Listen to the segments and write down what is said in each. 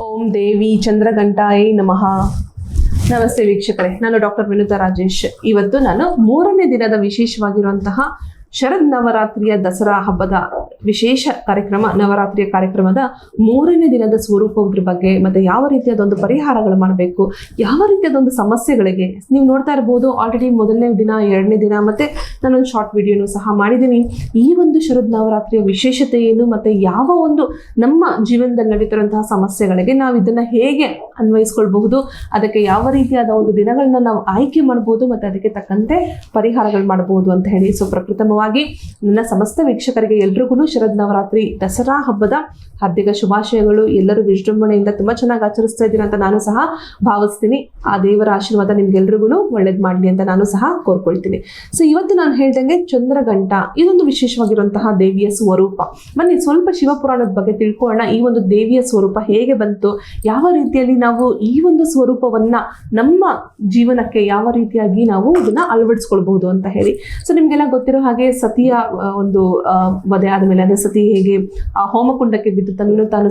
ಓಂ ದೇವಿ ಚಂದ್ರಘಂಟಾಯೇ ನಮಃ. ನಮಸ್ತೆ ವೀಕ್ಷಕರೇ, ನಾನು ಡಾಕ್ಟರ್ ವಿನುತಾ ರಾಜೇಶ್. ಇವತ್ತು ನಾನು ಮೂರನೇ ದಿನದ ವಿಶೇಷವಾಗಿರುವಂತಹ ಶರದ್ ನವರಾತ್ರಿಯ ದಸರಾ ಹಬ್ಬದ ವಿಶೇಷ ಕಾರ್ಯಕ್ರಮ, ನವರಾತ್ರಿಯ ಕಾರ್ಯಕ್ರಮದ ಮೂರನೇ ದಿನದ ಸ್ವರೂಪದ್ರ ಬಗ್ಗೆ ಮತ್ತೆ ಯಾವ ರೀತಿಯಾದೊಂದು ಪರಿಹಾರಗಳು ಮಾಡಬೇಕು, ಯಾವ ರೀತಿಯಾದೊಂದು ಸಮಸ್ಯೆಗಳಿಗೆ, ನೀವು ನೋಡ್ತಾ ಇರಬಹುದು ಆಲ್ರೆಡಿ ಮೊದಲನೇ ದಿನ, ಎರಡನೇ ದಿನ, ಮತ್ತೆ ನಾನೊಂದು ಶಾರ್ಟ್ ವಿಡಿಯೋನು ಸಹ ಮಾಡಿದ್ದೀನಿ. ಈ ಒಂದು ಶರದ್ ನವರಾತ್ರಿಯ ವಿಶೇಷತೆ ಏನು ಮತ್ತೆ ಯಾವ ಒಂದು ನಮ್ಮ ಜೀವನದಲ್ಲಿ ನಡೀತಿರುವಂತಹ ಸಮಸ್ಯೆಗಳಿಗೆ ನಾವು ಇದನ್ನ ಹೇಗೆ ಅನ್ವಯಿಸ್ಕೊಳ್ಬಹುದು, ಅದಕ್ಕೆ ಯಾವ ರೀತಿಯಾದ ಒಂದು ದಿನಗಳನ್ನ ನಾವು ಆಯ್ಕೆ ಮಾಡಬಹುದು ಮತ್ತೆ ಅದಕ್ಕೆ ತಕ್ಕಂತೆ ಪರಿಹಾರಗಳು ಮಾಡಬಹುದು ಅಂತ ಹೇಳಿ ಸೊ ಪ್ರಪ್ರಥಮವಾಗಿ ನನ್ನ ಸಮಸ್ತ ವೀಕ್ಷಕರಿಗೆ ಎಲ್ರಿಗೂ ಶರದ್ ನವರಾತ್ರಿ ದಸರಾ ಹಬ್ಬದ ಹಾರ್ದಿಕ ಶುಭಾಶಯಗಳು. ಎಲ್ಲರೂ ವಿಜೃಂಭಣೆಯಿಂದ ತುಂಬಾ ಚೆನ್ನಾಗಿ ಆಚರಿಸ್ತಾ ಇದ್ದೀರಾ ಅಂತ ನಾನು ಸಹ ಭಾವಿಸ್ತೀನಿ. ಆ ದೇವರ ಆಶೀರ್ವಾದ ನಿಮ್ಗೆಲ್ರಿಗೂ ಒಳ್ಳೇದ್ ಮಾಡಲಿ ಅಂತ ನಾನು ಸಹ ಕೋರ್ಕೊಳ್ತೀನಿ. ಸೊ ಇವತ್ತು ನಾನು ಹೇಳ್ದಂಗೆ ಚಂದ್ರಗಂಟ ಇದೊಂದು ವಿಶೇಷವಾಗಿರುವಂತಹ ದೇವಿಯ ಸ್ವರೂಪ. ಬನ್ನಿ, ಸ್ವಲ್ಪ ಶಿವಪುರಾಣದ ಬಗ್ಗೆ ತಿಳ್ಕೊಳ್ಳೋಣ. ಈ ಒಂದು ದೇವಿಯ ಸ್ವರೂಪ ಹೇಗೆ ಬಂತು? ಯಾವ ರೀತಿಯಲ್ಲಿ ನಾವು ಈ ಒಂದು ಸ್ವರೂಪವನ್ನ ನಮ್ಮ ಜೀವನಕ್ಕೆ ಯಾವ ರೀತಿಯಾಗಿ ನಾವು ಇದನ್ನ ಅಳವಡಿಸ್ಕೊಳ್ಬಹುದು ಅಂತ ಹೇಳಿ. ಸೊ ನಿಮ್ಗೆಲ್ಲ ಗೊತ್ತಿರೋ ಹಾಗೆ ಸತಿಯ ಒಂದು ವಧೆ ಆದಮೇಲೆ ಅಂದ್ರೆ ಸತಿ ಹೇಗೆ ಆ ಹೋಮಕುಂಡಕ್ಕೆ ಬಿದ್ದು ತನ್ನನ್ನು ತಾನು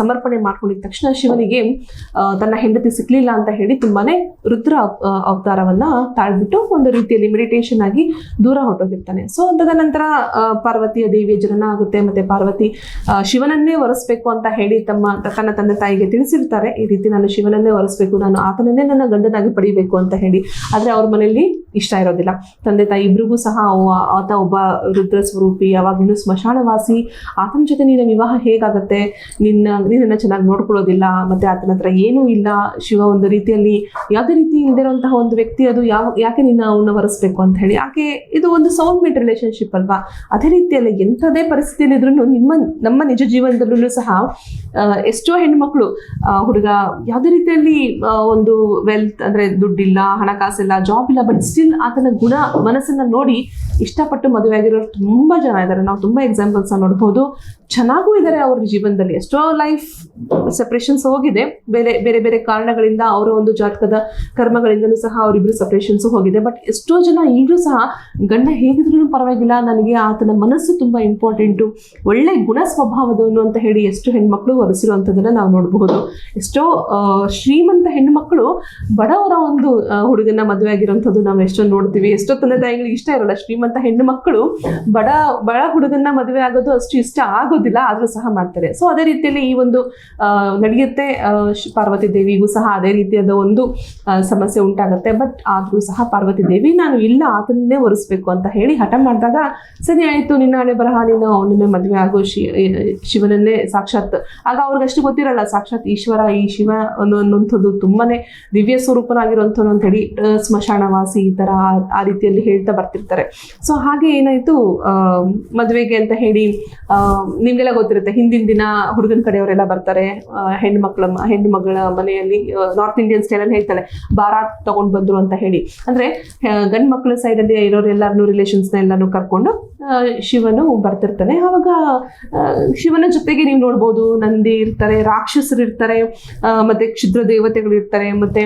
ಸಮರ್ಪಣೆ ಮಾಡ್ಕೊಂಡಿದ್ದ ತಕ್ಷಣ ಶಿವನಿಗೆ ತನ್ನ ಹೆಂಡತಿ ಸಿಕ್ಲಿಲ್ಲ ಅಂತ ಹೇಳಿ ತುಂಬಾನೇ ರುದ್ರ ಅವತಾರವನ್ನ ತಾಳ್ಬಿಟ್ಟು ಒಂದು ರೀತಿಯಲ್ಲಿ ಮೆಡಿಟೇಷನ್ ಆಗಿ ದೂರ ಹೊಟ್ಟೋಗಿರ್ತಾನೆ ಸೊ ನಂತರ ಪಾರ್ವತಿಯ ದೇವಿಯ ಜನನ ಆಗುತ್ತೆ ಮತ್ತೆ ಪಾರ್ವತಿ ಶಿವನನ್ನೇ ಒರೆಸ್ಬೇಕು ಅಂತ ಹೇಳಿ ತಮ್ಮ, ತನ್ನ ತಂದೆ ತಾಯಿಗೆ ತಿಳಿಸಿರ್ತಾರೆ. ಈ ರೀತಿ ನಾನು ಶಿವನನ್ನೇ ಒರೆಸ್ಬೇಕು, ನಾನು ಆತನನ್ನೇ ನನ್ನ ಗಂಡನಾಗಿ ಪಡಿಬೇಕು ಅಂತ ಹೇಳಿ. ಆದ್ರೆ ಅವ್ರ ಮನೆಯಲ್ಲಿ ಇಷ್ಟ ಇರೋದಿಲ್ಲ. ತಂದೆ ತಾಯಿ ಇಬ್ರಿಗೂ ಸಹ ಆತ ಒಬ್ಬ ರುದ್ರ ಸ್ವರೂಪಿ, ಯಾವಾಗಲೂ ಸ್ಮಶಾನವಾಸಿ ಆತನ ಜೊತೆ ನಿನ್ನ ವಿವಾಹ ಹೇಗಾಗುತ್ತೆ? ನಿನ್ನ ನಿನ್ನನ್ನು ಚೆನ್ನಾಗಿ ನೋಡ್ಕೊಳ್ಳೋದಿಲ್ಲ, ಮತ್ತೆ ಆತನ ಹತ್ರ ಏನೂ ಇಲ್ಲ. ಶಿವ ಒಂದು ರೀತಿಯಲ್ಲಿ ಯಾವುದೇ ರೀತಿ ಇಲ್ದಿರೋಂತಹ ಒಂದು ವ್ಯಕ್ತಿ ಅದು ಯಾವ, ಯಾಕೆ ನಿನ್ನ ಅವನ್ನ ವರೆಸ್ಬೇಕು ಅಂತ ಹೇಳಿ. ಯಾಕೆ ಇದು ಒಂದು ಸೌಂಡ್ ಮೇಟ್ ರಿಲೇಶನ್ಶಿಪ್ ಅಲ್ವಾ? ಅದೇ ರೀತಿಯಲ್ಲಿ ಎಂಥದೇ ಪರಿಸ್ಥಿತಿಯಲ್ಲಿದ್ರೂ ನಿಮ್ಮ, ನಮ್ಮ ನಿಜ ಜೀವನದಲ್ಲೂ ಸಹ ಎಷ್ಟೋ ಹೆಣ್ಮಕ್ಳು ಹುಡುಗ ಯಾವುದೇ ರೀತಿಯಲ್ಲಿ ಒಂದು ವೆಲ್ತ್ ಅಂದ್ರೆ ದುಡ್ಡಿಲ್ಲ, ಹಣಕಾಸಿಲ್ಲ ಜಾಬ್ ಇಲ್ಲ ಬಟ್ ಸ್ಟಿಲ್ ಆತನ ಗುಣ ಮನಸ್ಸನ್ನ ನೋಡಿ ಇಷ್ಟಪಟ್ಟು ಮದುವೆ ಆಗಿರೋರು ತುಂಬಾ ಜನ ಇದ್ದಾರೆ. ನಾವು ತುಂಬಾ ಎಕ್ಸಾಂಪಲ್ಸ್ ನೋಡ್ಬೋದು. ಚೆನ್ನಾಗೂ ಇದ್ದಾರೆ ಅವ್ರ ಜೀವನದಲ್ಲಿ. ಎಷ್ಟೋ ಲೈಫ್ ಸೆಪ್ರೇಷನ್ಸ್ ಹೋಗಿದೆ. ಬೇರೆ ಬೇರೆ ಬೇರೆ ಕಾರಣಗಳಿಂದ ಅವರ ಒಂದು ಜಾತಕದ ಕರ್ಮಗಳಿಂದಲೂ ಸಹ ಅವರಿಬ್ರು ಸಪ್ರೇಷನ್ಸ್ ಹೋಗಿದೆ. ಬಟ್ ಎಷ್ಟೋ ಜನ ಈಗಲೂ ಸಹ ಗಂಡ ಹೇಗಿದ್ರು ಪರವಾಗಿಲ್ಲ. ನನಗೆ ಆತನ ಮನಸ್ಸು ತುಂಬಾ ಇಂಪಾರ್ಟೆಂಟು ಒಳ್ಳೆ ಗುಣ ಸ್ವಭಾವದವನು ಅಂತ ಹೇಳಿ ಎಷ್ಟು ಹೆಣ್ಮಕ್ಳು ಹೊರಸಿರುವಂಥದ್ದನ್ನ ನಾವು ನೋಡಬಹುದು. ಎಷ್ಟೋ ಶ್ರೀಮಂತ ಹೆಣ್ಮಕ್ಳು ಬಡವರ ಒಂದು ಹುಡುಗನ ಮದುವೆ ಆಗಿರೋಂಥದ್ದು ನಾವು ಎಷ್ಟೋ ನೋಡ್ತೀವಿ. ಎಷ್ಟೋ ತಂದೆ ತಾಯಿಗಳಿಗೆ ಇಷ್ಟ ಇರೋಲ್ಲ. ಶ್ರೀಮಂತ ಹೆಣ್ಣು ಮಕ್ಕಳು ಬಡ ಬಡ ಹುಡುಗನ ಮದುವೆ ಆಗೋದು ಅಷ್ಟು ಇಷ್ಟ ಆಗೋದಿಲ್ಲ, ಆದರೂ ಸಹ ಮಾಡ್ತಾರೆ. ಸೊ ಅದೇ ರೀತಿಯಲ್ಲಿ ಈ ಒಂದು ನಡೆಯುತ್ತೆ ಪಾರ್ವತಿ ದೇವಿಗೂ ಸಹ ಅದೇ ರೀತಿಯಾದ ಒಂದು ಸಮಸ್ಯೆ ಉಂಟಾಗುತ್ತೆ. ಬಟ್ ಆದರೂ ಸಹ ಪಾರ್ವತಿ ದೇವಿ, ನಾನು ಇಲ್ಲ ಆತನನ್ನೇ ಒರೆಸ್ಬೇಕು ಅಂತ ಹೇಳಿ ಹಠ ಮಾಡಿದಾಗ, ಸರಿ ಆಯಿತು, ನಿನ್ನ ಹಣೆ ಬರಹ, ನೀನು ಅವನನ್ನೇ ಮದುವೆ ಆಗೋ, ಶಿ ಶಿವನನ್ನೇ ಸಾಕ್ಷಾತ್. ಆಗ ಅವ್ರಿಗಷ್ಟು ಗೊತ್ತಿರಲ್ಲ, ಸಾಕ್ಷಾತ್ ಈಶ್ವರ, ಈ ಶಿವ ಅನ್ನೋ- ಅನ್ನುವಂಥದ್ದು ತುಂಬಾನೇ ದಿವ್ಯ ಸ್ವರೂಪನಾಗಿರುವಂಥವ್ನು ಅಂತ ಹೇಳಿ ಸ್ಮಶಾನವಾಸಿ ಈ ತರ ಆ- ರೀತಿಯಲ್ಲಿ ಹೇಳ್ತಾ ಬರ್ತಿರ್ತಾರೆ. ಸೊ ಹಾಗೆ ಏನಾಯ್ತು ಮದುವೆಗೆ ಅಂತ ಹೇಳಿ ಆ, ನಿಮ್ಗೆಲ್ಲ ಗೊತ್ತಿರುತ್ತೆ ಹಿಂದಿನ ದಿನ ಹುಡುಗನ ಕಡೆಯವರೆಲ್ಲ ಬರ್ತಾರೆ ಹೆಣ್ಣು ಮಕ್ಕಳ ಹೆಣ್ಣು ಮಗಳ ಮನೆಯಲ್ಲಿ ನಾರ್ತ್ ಇಂಡಿಯನ್ ಸ್ಟೈಲಲ್ಲಿ ಹೇಳ್ತಾಳೆ ಬಾರಾತ್ ತಗೊಂಡ್ ಬಂದ್ರು ಅಂತ ಹೇಳಿ. ಅಂದ್ರೆ ಗಂಡು ಸೈಡ್ ಸೈಡಲ್ಲಿ ರಿಲೇಷನ್ಸ್ ರಿಲೇಷನ್ಸ್ನ ಎಲ್ಲಾನು ಕರ್ಕೊಂಡು ಶಿವನು ಬರ್ತಿರ್ತಾನೆ. ಆವಾಗ ಶಿವನ ಜೊತೆಗೆ ನೀವು ನೋಡ್ಬೋದು ನಂದಿ ಇರ್ತಾರೆ ರಾಕ್ಷಸರು ಇರ್ತಾರೆ ಮತ್ತೆ ಕ್ಷುದ್ರ ದೇವತೆಗಳು ಇರ್ತಾರೆ ಮತ್ತೆ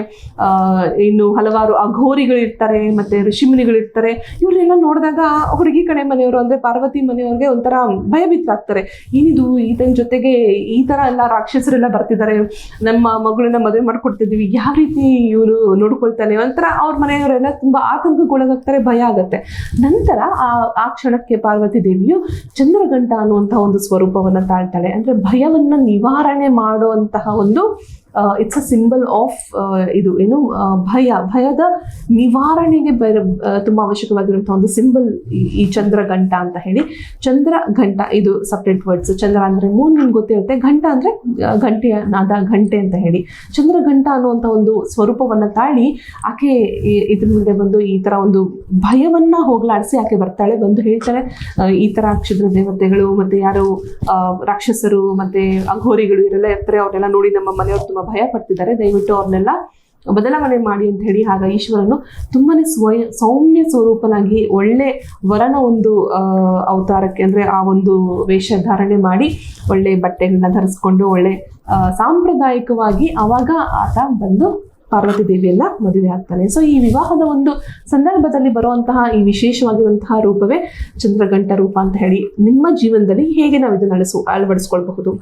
ಇನ್ನು ಹಲವಾರು ಅಘೋರಿಗಳು ಇರ್ತಾರೆ ಮತ್ತೆ ಋಷಿಮುನಿಗಳು ಇರ್ತಾರೆ. ಇವರೆಲ್ಲ ನೋಡಿದಾಗ ಹುಡುಗಿ ಕಡೆ ಮನೆಯವರು ಅಂದ್ರೆ ಪಾರ್ವತಿ ಮನೆಯವ್ರಿಗೆ ಒಂಥರ ಭಯಭೀತರಾಗ್ತಾರೆ ಏನಿದು ಈತನ ಜೊತೆಗೆ ಈ ತರ ಎಲ್ಲ ರಾಕ್ಷಸರೆಲ್ಲ ಬರ್ತಿದ್ದಾರೆ. ನಮ್ಮ ಮಗಳನ್ನ ಮದುವೆ ಮಾಡ್ಕೊಡ್ತಿದೀವಿ ಯಾವ ರೀತಿ ಇವರು ನೋಡ್ಕೊಳ್ತಾನೆ ಒಂಥರ ಅವ್ರ ಮನೆಯವರೆಲ್ಲ ತುಂಬಾ ಆತಂಕಕ್ಕೊಳಗಾಗ್ತಾರೆ, ಭಯ ಆಗತ್ತೆ. ನಂತರ ಆ ಆ ಕ್ಷಣಕ್ಕೆ ಪಾರ್ವತಿ ದೇವಿಯು ಚಂದ್ರಗಂಟ ಅನ್ನುವಂತಹ ಒಂದು ಸ್ವರೂಪವನ್ನ ತಾಳ್ತಾಳೆ. ಅಂದ್ರೆ ಭಯವನ್ನ ನಿವಾರಣೆ ಮಾಡುವಂತಹ ಒಂದು ಇಟ್ಸ್ ಅ ಸಿಂಬಲ್ ಆಫ್ ಇದು ಏನು ಭಯ, ಭಯದ ನಿವಾರಣೆಗೆ ಬೇರೆ ತುಂಬ ಅವಶ್ಯಕವಾಗಿರುವಂಥ ಒಂದು ಸಿಂಬಲ್ ಈ ಚಂದ್ರ ಘಂಟ ಅಂತ ಹೇಳಿ. ಚಂದ್ರ ಘಂಟ, ಇದು ಸಪ್ರೇಟ್ ವರ್ಡ್ಸ್ ಚಂದ್ರ ಅಂದ್ರೆ ಮೂನ್ ನಿಮ್ಗೆ ಗೊತ್ತಿರುತ್ತೆ. ಘಂಟ ಅಂದ್ರೆ ಗಂಟೆಯ ನಾದ ಘಂಟೆ ಅಂತ ಹೇಳಿ. ಚಂದ್ರ ಚಂದ್ರಘಂಟ ಅನ್ನುವಂಥ ಒಂದು ಸ್ವರೂಪವನ್ನ ತಾಳಿ ಆಕೆ ಇದ್ರ ಮುಂದೆ ಬಂದು ಈ ತರ ಒಂದು ಭಯವನ್ನ ಹೋಗಲಾಡಿಸಿ ಆಕೆ ಬರ್ತಾಳೆ, ಬಂದು ಹೇಳ್ತಾಳೆ. ಈ ತರ ಕ್ಷುದ್ರ ದೇವತೆಗಳು ಮತ್ತೆ ಯಾರು ರಾಕ್ಷಸರು ಮತ್ತೆ ಅಘೋರಿಗಳು ಇವರೆಲ್ಲ ಇರ್ತಾರೆ ಅವರೆಲ್ಲ ನೋಡಿ ನಮ್ಮ ಮನೆಯವ್ರು ತುಂಬಾ ಭಯ ಪಡ್ತಿದ್ದಾರೆ. ದಯವಿಟ್ಟು ಅವ್ರನ್ನೆಲ್ಲ ಬದಲಾವಣೆ ಮಾಡಿ ಅಂತ ಹೇಳಿ ಆಗ ಈಶ್ವರನು ತುಂಬಾನೇ ಸ್ವಯ, ಸೌಮ್ಯ ಸ್ವರೂಪನಾಗಿ ಒಳ್ಳೆ ವರನ ಒಂದು ಅವತಾರಕ್ಕೆ ಅಂದ್ರೆ ಆ ಒಂದು ವೇಷ ಧಾರಣೆ ಮಾಡಿ ಒಳ್ಳೆ ಬಟ್ಟೆಗಳನ್ನ ಧರಿಸ್ಕೊಂಡು ಒಳ್ಳೆ ಸಾಂಪ್ರದಾಯಿಕವಾಗಿ ಅವಾಗ ಆತ ಬಂದು ಪಾರ್ವತಿ ದೇವಿಯನ್ನ ಮದುವೆ ಆಗ್ತಾನೆ. ಸೊ ಈ ವಿವಾಹದ ಒಂದು ಸಂದರ್ಭದಲ್ಲಿ ಬರುವಂತಹ ಈ ವಿಶೇಷವಾಗಿರುವಂತಹ ರೂಪವೇ ಚಂದ್ರಗಂಟ ರೂಪ ಅಂತ ಹೇಳಿ ನಿಮ್ಮ ಜೀವನದಲ್ಲಿ ಹೇಗೆ ನಾವು ಇದನ್ನ ನಡೆಸು ಅಳವಡಿಸ್ಕೊಳ್ಬಹುದು?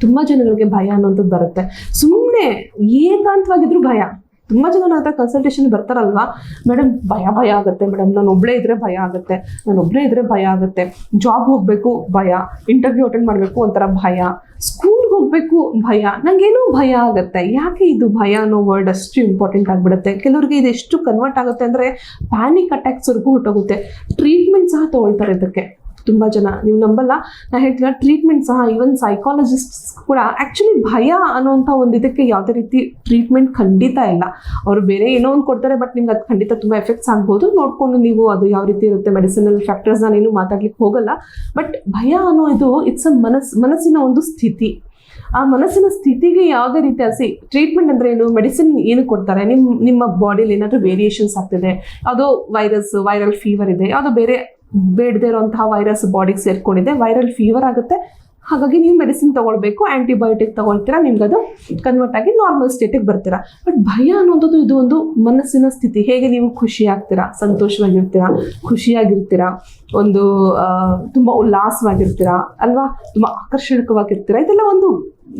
ತುಂಬಾ ಜನಗಳಿಗೆ ಭಯ ಅನ್ನೋಂಥದ್ದು ಬರುತ್ತೆ. ಸುಮ್ಮನೆ ಏಕಾಂತವಾಗಿದ್ರು ಭಯ. ತುಂಬಾ ಜನ ನನ್ನ ಹತ್ರ ಕನ್ಸಲ್ಟೇಷನ್ ಬರ್ತಾರಲ್ವಾ? ಮೇಡಮ್, ಭಯ ಭಯ ಆಗುತ್ತೆ. ಮೇಡಮ್, ನಾನು ಒಬ್ಳೇ ಇದ್ರೆ ಭಯ ಆಗುತ್ತೆ. ನಾನು ಒಬ್ಳೇ ಇದ್ರೆ ಭಯ ಆಗುತ್ತೆ. ಜಾಬ್ ಹೋಗ್ಬೇಕು, ಭಯ. ಇಂಟರ್ವ್ಯೂ ಅಟೆಂಡ್ ಮಾಡಬೇಕು ಒಂಥರ ಭಯ. ಸ್ಕೂಲ್ಗೆ ಹೋಗ್ಬೇಕು, ಭಯ. ನಂಗೇನೋ ಭಯ ಆಗುತ್ತೆ. ಯಾಕೆ ಇದು ಭಯ ಅನ್ನೋ ವರ್ಡ್ ಅಷ್ಟು ಇಂಪಾರ್ಟೆಂಟ್ ಆಗಿಬಿಡುತ್ತೆ. ಕೆಲವರಿಗೆ ಇದು ಎಷ್ಟು ಕನ್ವರ್ಟ್ ಆಗುತ್ತೆ ಅಂದರೆ ಪ್ಯಾನಿಕ್ ಅಟ್ಯಾಕ್ಸ್ವರೆಗೂ ಹೊಟ್ಟೋಗುತ್ತೆ. ಟ್ರೀಟ್ಮೆಂಟ್ ಸಹ ತಗೊಳ್ತಾರೆ ಇದಕ್ಕೆ. ತುಂಬ ಜನ. ನೀವು ನಂಬಲ್ಲ. ನಾನು ಹೇಳ್ತೀನಿ ಟ್ರೀಟ್ಮೆಂಟ್ ಸಹ ಈವನ್ ಸೈಕಾಲಜಿಸ್ಟ್ ಕೂಡ ಆ್ಯಕ್ಚುಲಿ ಭಯ ಅನ್ನೋಂಥ ಒಂದು ಇದಕ್ಕೆ ಯಾವುದೇ ರೀತಿ ಟ್ರೀಟ್ಮೆಂಟ್ ಖಂಡಿತ ಇಲ್ಲ. ಅವರು ಬೇರೆ ಏನೋ ಒಂದು ಕೊಡ್ತಾರೆ ಬಟ್ ನಿಮ್ಗೆ ಅದು ಖಂಡಿತ ತುಂಬ ಎಫೆಕ್ಟ್ಸ್ ಆಗ್ಬೋದು. ನೋಡಿಕೊಂಡು ನೀವು ಅದು ಯಾವ ರೀತಿ ಇರುತ್ತೆ ಮೆಡಿಸಿನಲ್ ಫ್ಯಾಕ್ಟರ್ಸ್ ನಾನೇನು ಮಾತಾಡ್ಲಿಕ್ಕೆ ಹೋಗಲ್ಲ. ಬಟ್ ಭಯ ಅನ್ನೋ ಇದು ಇಟ್ಸ್ ಅ ಮನಸ್, ಮನಸ್ಸಿನ ಒಂದು ಸ್ಥಿತಿ. ಆ ಮನಸ್ಸಿನ ಸ್ಥಿತಿಗೆ ಯಾವುದೇ ರೀತಿ ಸಿ ಟ್ರೀಟ್ಮೆಂಟ್ ಅಂದರೆ ಏನು? ಮೆಡಿಸಿನ್ ಏನು ಕೊಡ್ತಾರೆ? ನಿಮ್ಮ ನಿಮ್ಮ ಬಾಡಿಲಿ ಏನಾದರೂ ವೇರಿಯೇಷನ್ಸ್ ಆಗ್ತಿದೆ? ಯಾವುದೋ ವೈರಸ್ ವೈರಲ್ ಫೀವರ್ ಇದೆ. ಯಾವುದೋ ಬೇರೆ ಬೇಡದೇ ಇರೋಂತಹ ವೈರಸ್ ಬಾಡಿಗೆ ಸೇರ್ಕೊಂಡಿದೆ. ವೈರಲ್ ಫೀವರ್ ಆಗುತ್ತೆ. ಹಾಗಾಗಿ ನೀವು ಮೆಡಿಸಿನ್ ತಗೊಳ್ಬೇಕು ಆ್ಯಂಟಿಬಯೋಟಿಕ್ ತಗೊಳ್ತೀರಾ ನಿಮ್ಗೆ ಅದು ಕನ್ವರ್ಟ್ ಆಗಿ ನಾರ್ಮಲ್ ಸ್ಟೇಟಿಗೆ ಬರ್ತೀರಾ. ಬಟ್ ಭಯ ಅನ್ನೋದು ಇದು ಒಂದು ಮನಸ್ಸಿನ ಸ್ಥಿತಿ. ಹೇಗೆ ನೀವು ಖುಷಿ ಆಗ್ತೀರಾ, ಸಂತೋಷವಾಗಿರ್ತೀರಾ, ಖುಷಿಯಾಗಿರ್ತೀರಾ, ಒಂದು ತುಂಬ ಉಲ್ಲಾಸವಾಗಿರ್ತೀರಾ, ಅಲ್ವಾ? ತುಂಬ ಆಕರ್ಷಣಕವಾಗಿರ್ತೀರಾ ಇದೆಲ್ಲ ಒಂದು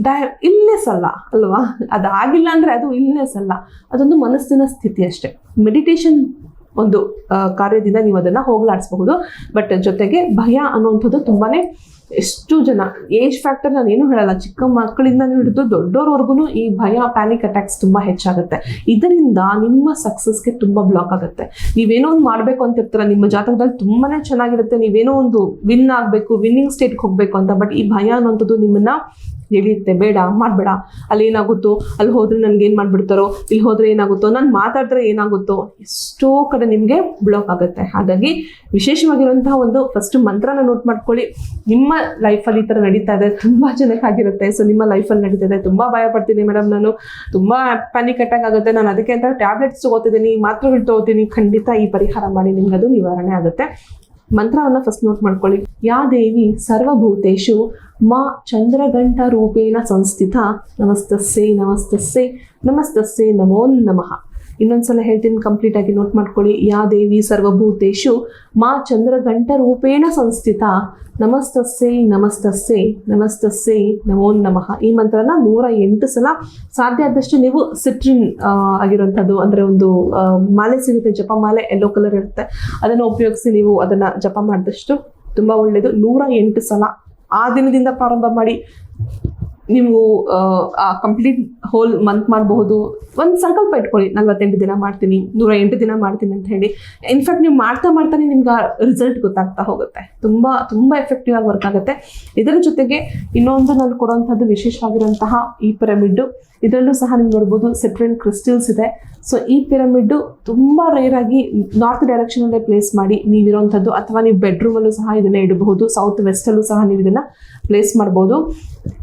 ಡಯ ಇಲ್ನೆಸ್ ಅಲ್ಲ ಅಲ್ವಾ? ಅದಾಗಿಲ್ಲ ಅಂದರೆ ಅದು ಇಲ್ನೆಸ್ ಅಲ್ಲ ಅದೊಂದು ಮನಸ್ಸಿನ ಸ್ಥಿತಿ ಅಷ್ಟೇ. ಮೆಡಿಟೇಷನ್ ಒಂದು ಕಾರ್ಯದಿಂದ ನೀವು ಅದನ್ನು ಹೋಗಲಾಡಿಸಬಹುದು. ಬಟ್ ಜೊತೆಗೆ ಭಯ ಅನ್ನುವಂಥದ್ದು ತುಂಬಾ ಎಷ್ಟು ಜನ ಏಜ್ ಫ್ಯಾಕ್ಟರ್ ನಾನು ಏನು ಹೇಳಲ್ಲ, ಚಿಕ್ಕ ಮಕ್ಕಳಿಂದ ಹಿಡಿದು ದೊಡ್ಡೋರ್ವರೆಗೂ ಈ ಭಯ ಪ್ಯಾನಿಕ್ ಅಟ್ಯಾಕ್ಸ್ ತುಂಬ ಹೆಚ್ಚಾಗುತ್ತೆ. ಇದರಿಂದ ನಿಮ್ಮ ಸಕ್ಸಸ್ಗೆ ತುಂಬ ಬ್ಲಾಕ್ ಆಗುತ್ತೆ. ನೀವೇನೋ ಒಂದು ಮಾಡಬೇಕು ಅಂತ ಇರ್ತೀರ ನಿಮ್ಮ ಜಾತಕದಲ್ಲಿ ತುಂಬಾ ಚೆನ್ನಾಗಿರುತ್ತೆ. ನೀವೇನೋ ಒಂದು ವಿನ್ ಆಗಬೇಕು ವಿನ್ನಿಂಗ್ ಸ್ಟೇಟ್ಗೆ ಹೋಗಬೇಕು ಅಂತ ಬಟ್ ಈ ಭಯ ಅನ್ನೋಂಥದ್ದು ನಿಮ್ಮನ್ನ ಎಳೆಯುತ್ತೆ ಬೇಡ, ಮಾಡಬೇಡ. ಅಲ್ಲಿ ಏನಾಗುತ್ತೋ, ಅಲ್ಲಿ ಹೋದರೆ ನನಗೆ ಏನು ಮಾಡಿಬಿಡ್ತಾರೋ, ಇಲ್ಲಿ ಹೋದರೆ ಏನಾಗುತ್ತೋ, ನಾನು ಮಾತಾಡಿದ್ರೆ ಏನಾಗುತ್ತೋ, ಎಷ್ಟೋ ಕಡೆ ನಿಮಗೆ ಬ್ಲಾಕ್ ಆಗುತ್ತೆ. ಹಾಗಾಗಿ ವಿಶೇಷವಾಗಿರುವಂತಹ ಒಂದು ಫಸ್ಟ್ ಮಂತ್ರನ ನೋಟ್ ಮಾಡ್ಕೊಳ್ಳಿ. ನಿಮ್ಮ ಲೈಫಲ್ಲಿ ಈ ಥರ ನಡೀತಾ ಇದೆ, ತುಂಬ ಜನಕ್ಕೆ ಆಗಿರುತ್ತೆ. ಸೊ ನಿಮ್ಮ ಲೈಫಲ್ಲಿ ನಡೀತಾ ಇದೆ. ತುಂಬ ಭಯ ಪಡ್ತೀನಿ ಮೇಡಮ್ ನಾನು. ತುಂಬ ಪ್ಯಾನಿಕ್ ಅಟ್ಯಾಕ್ ಆಗುತ್ತೆ. ನಾನು ಅದಕ್ಕೆ ಅಂತ ಟ್ಯಾಬ್ಲೆಟ್ಸ್ ತಗೋತಿದ್ದೀನಿ, ಮಾತ್ರೆಗಳು ತಗೋತೀನಿ. ಖಂಡಿತ ಈ ಪರಿಹಾರ ಮಾಡಿ ನಿಮ್ಗೆ ಅದು ನಿವಾರಣೆ ಆಗುತ್ತೆ. ಮಂತ್ರವನ್ನು ಫಸ್ಟ್ ನೋಟ್ ಮಾಡ್ಕೊಳ್ಳಿ. ಯಾ ದೇವಿ ಸರ್ವಭೂತೇಶು ಮಾ ಚಂದ್ರಗಂಟ ರೂಪೇಣ ಸಂಸ್ಥಿತ ನಮಸ್ತಸ್ಸೇ ನಮಸ್ತಸ್ಸೇ ನಮಸ್ತಸ್ಸೇ ನಮೋ ನಮಃ. ಇನ್ನೊಂದ್ಸಲ ಹೇಳ್ತೀನಿ ಕಂಪ್ಲೀಟ್ ಆಗಿ ನೋಟ್ ಮಾಡ್ಕೊಳ್ಳಿ. ಯಾ ದೇವಿ ಸರ್ವಭೂತೇಶು, ಮಾ ಚಂದ್ರಗಂಟ ರೂಪೇಣ ಸಂಸ್ಥಿತ. ನಮಸ್ತಸ್ಸೇ ನಮಸ್ತಸ್ಸೇ ನಮಸ್ತಸ್ಸೇ, ನಮೋ ನಮಃ. ಈ ಮಂತ್ರನ ನೂರ ಎಂಟು ಸಲ ಸಾಧ್ಯ ಆದಷ್ಟು ನೀವು ಸಿಟ್ರಿನ್ ಆಗಿರುವಂಥದ್ದು, ಅಂದರೆ ಒಂದು ಮಾಲೆ ಸಿಗುತ್ತೆ ಜಪಮಾಲೆ ಎಲ್ಲೋ ಕಲರ್ ಇರುತ್ತೆ. ಅದನ್ನು ಉಪಯೋಗಿಸಿ ನೀವು ಅದನ್ನು ಜಪ ಮಾಡಿದಷ್ಟು ತುಂಬ ಒಳ್ಳೆಯದು ನೂರ ಎಂಟು ಸಲ ಆ ದಿನದಿಂದ ಪ್ರಾರಂಭ ಮಾಡಿ. ನೀವು, ಆ ಕಂಪ್ಲೀಟ್ ಹೋಲ್ ಮಂತ್ ಮಾಡಬಹುದು. ಒಂದು ಸಂಕಲ್ಪ ಇಟ್ಕೊಳ್ಳಿ. ನಲ್ವತ್ತೆಂಟು ದಿನ ಮಾಡ್ತೀನಿ ನೂರ ಎಂಟು ದಿನ ಮಾಡ್ತೀನಿ ಅಂತ ಹೇಳಿ. ಇನ್ಫ್ಯಾಕ್ಟ್ ನೀವು ಮಾಡ್ತಾ ಮಾಡ್ತಾನೆ ನಿಮ್ಗೆ ಆ ರಿಸಲ್ಟ್ ಗೊತ್ತಾಗ್ತಾ ಹೋಗುತ್ತೆ. ತುಂಬ ತುಂಬ ಎಫೆಕ್ಟಿವ್ ಆಗಿ ವರ್ಕ್ ಆಗುತ್ತೆ. ಇದರ ಜೊತೆಗೆ ಇನ್ನೊಂದು ನಾನು ಕೊಡುವಂಥದ್ದು ವಿಶೇಷವಾಗಿರುವಂತಹ ಈ ಪಿರಮಿಡ್ಡು ಇದರಲ್ಲೂ ಸಹ ನೀವು ನೋಡ್ಬೋದು ಸೆಪ್ರೇಟ್ ಕ್ರಿಸ್ಟಲ್ಸ್ ಇದೆ. ಸೊ ಈ ಪಿರಮಿಡ್ಡು ತುಂಬ ರೇರ್ ಆಗಿ ನಾರ್ತ್ ಡೈರೆಕ್ಷನಲ್ಲೇ ಪ್ಲೇಸ್ ಮಾಡಿ ನೀವಿರೋವಂಥದ್ದು, ಅಥವಾ ನೀವು ಬೆಡ್ರೂಮಲ್ಲೂ ಸಹ ಇದನ್ನ ಇಡಬಹುದು ಸೌತ್ ವೆಸ್ಟಲ್ಲೂ ಸಹ ನೀವು ಇದನ್ನ ಪ್ಲೇಸ್ ಮಾಡ್ಬೋದು.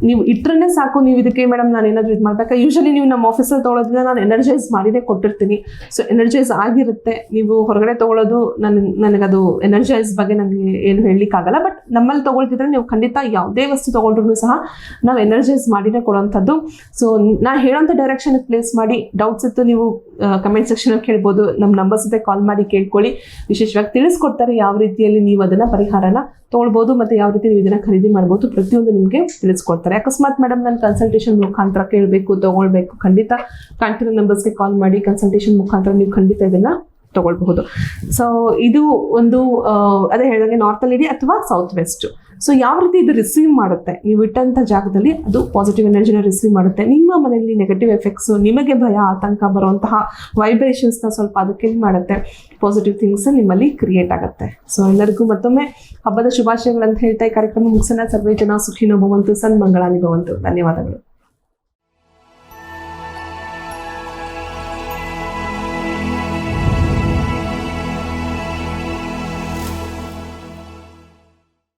ನೀವು ಇಟ್ರೇ ಸಾಕು, ನೀವು ಇದಕ್ಕೆ ಮೇಡಮ್ ನಾನು ಏನಾದರೂ ಇದು ಮಾಡಬೇಕಾ? ಯೂಶಲಿ ನೀವು ನಮ್ಮ ಆಫೀಸಲ್ಲಿ ತೊಗೊಳೋದ್ರಿಂದ ನಾನು ಎನರ್ಜೈಸ್ ಮಾಡಿದೆ ಕೊಟ್ಟಿರ್ತೀನಿ. ಸೊ ಎನರ್ಜೈಸ್ ಆಗಿರುತ್ತೆ. ನೀವು ಹೊರಗಡೆ ತೊಗೊಳೋದು ನನ್ನ ನನಗದು ಎನರ್ಜೈಸ್ ಬಗ್ಗೆ ನನಗೆ ಏನು ಹೇಳಲಿಕ್ಕಾಗಲ್ಲ. ಬಟ್ ನಮ್ಮಲ್ಲಿ ತೊಗೊಳ್ತಿದ್ರೆ ನೀವು ಖಂಡಿತ ಯಾವುದೇ ವಸ್ತು ತೊಗೊಂಡ್ರು ಸಹ ನಾವು ಎನರ್ಜೈಸ್ ಮಾಡಿನೇ ಕೊಡೋವಂಥದ್ದು ಸೊ ನಾ ಹೇಳೋಂಥ ಡೈರೆಕ್ಷನ್ ಪ್ಲೇಸ್ ಮಾಡಿ. ಡೌಟ್ಸ್ ಇತ್ತು ನೀವು ಕಮೆಂಟ್ ಸೆಕ್ಷನಲ್ಲಿ ಕೇಳ್ಬೋದು. ನಮ್ಮ ನಂಬರ್ಸ್ ಜೊತೆ ಕಾಲ್ ಮಾಡಿ ಕೇಳ್ಕೊಳ್ಳಿ. ವಿಶೇಷವಾಗಿ ತಿಳಿಸ್ಕೊಡ್ತಾರೆ ಯಾವ ರೀತಿಯಲ್ಲಿ ನೀವು ಅದನ್ನು ಪರಿಹಾರನ ತೊಗೊಳ್ಬೋದು ಮತ್ತು ಯಾವ ರೀತಿ ನೀವು ಇದನ್ನು ಖರೀದಿ ಮಾಡ್ಬೋದು ಪ್ರತಿಯೊಂದು ನಿಮಗೆ ತಿಳಿಸ್ಕೊಡ್ತಾರೆ. ಅಕಸ್ಮಾತ್ ಮೇಡಮ್ ನಾನು ಕನ್ಸಲ್ಟೇಷನ್ ಮುಖಾಂತರ ಕೇಳಬೇಕು, ತೊಗೊಳ್ಬೇಕು, ಖಂಡಿತ ಕಾಣ್ತಿರೋ ನಂಬರ್ಸ್ಗೆ ಕಾಲ್ ಮಾಡಿ ಕನ್ಸಲ್ಟೇಷನ್ ಮುಖಾಂತರ ನೀವು ಖಂಡಿತ ಇದನ್ನು ತಗೊಳ್ಬಹುದು. ಸೊ ಇದು ಒಂದು ಅದೇ ಹೇಳಿದಂಗೆ ನಾರ್ತಲ್ಲಿ ಇಡಿ ಅಥವಾ ಸೌತ್ ವೆಸ್ಟ್ ಸೊ ಯಾವ ರೀತಿ ಇದು ರಿಸೀವ್ ಮಾಡುತ್ತೆ? ನೀವು ಇಟ್ಟಂಥ ಜಾಗದಲ್ಲಿ ಅದು ಪಾಸಿಟಿವ್ ಎನರ್ಜಿನ ರಿಸೀವ್ ಮಾಡುತ್ತೆ. ನಿಮ್ಮ ಮನೆಯಲ್ಲಿ ನೆಗೆಟಿವ್ ಎಫೆಕ್ಟ್ಸು ನಿಮಗೆ ಭಯ, ಆತಂಕ ಬರುವಂತಹ ವೈಬ್ರೇಷನ್ಸ್ನ ಸ್ವಲ್ಪ ಅದಕ್ಕೆ ಮಾಡುತ್ತೆ. ಪಾಸಿಟಿವ್ ಥಿಂಗ್ಸ್ ನಿಮ್ಮಲ್ಲಿ ಕ್ರಿಯೇಟ್ ಆಗುತ್ತೆ. ಸೊ ಎಲ್ಲರಿಗೂ ಮತ್ತೊಮ್ಮೆ ಹಬ್ಬದ ಶುಭಾಶಯಗಳಂತ ಹೇಳ್ತಾ ಈ ಕಾರ್ಯಕ್ರಮ ಮುಗಿಸೋಣ. ಸರ್ವೇ ಜನ ಸುಖಿನೋ ಭವಂತು, ಸನ್ಮಂಗಳಾನಿ ಭವಂತು. ಧನ್ಯವಾದಗಳು.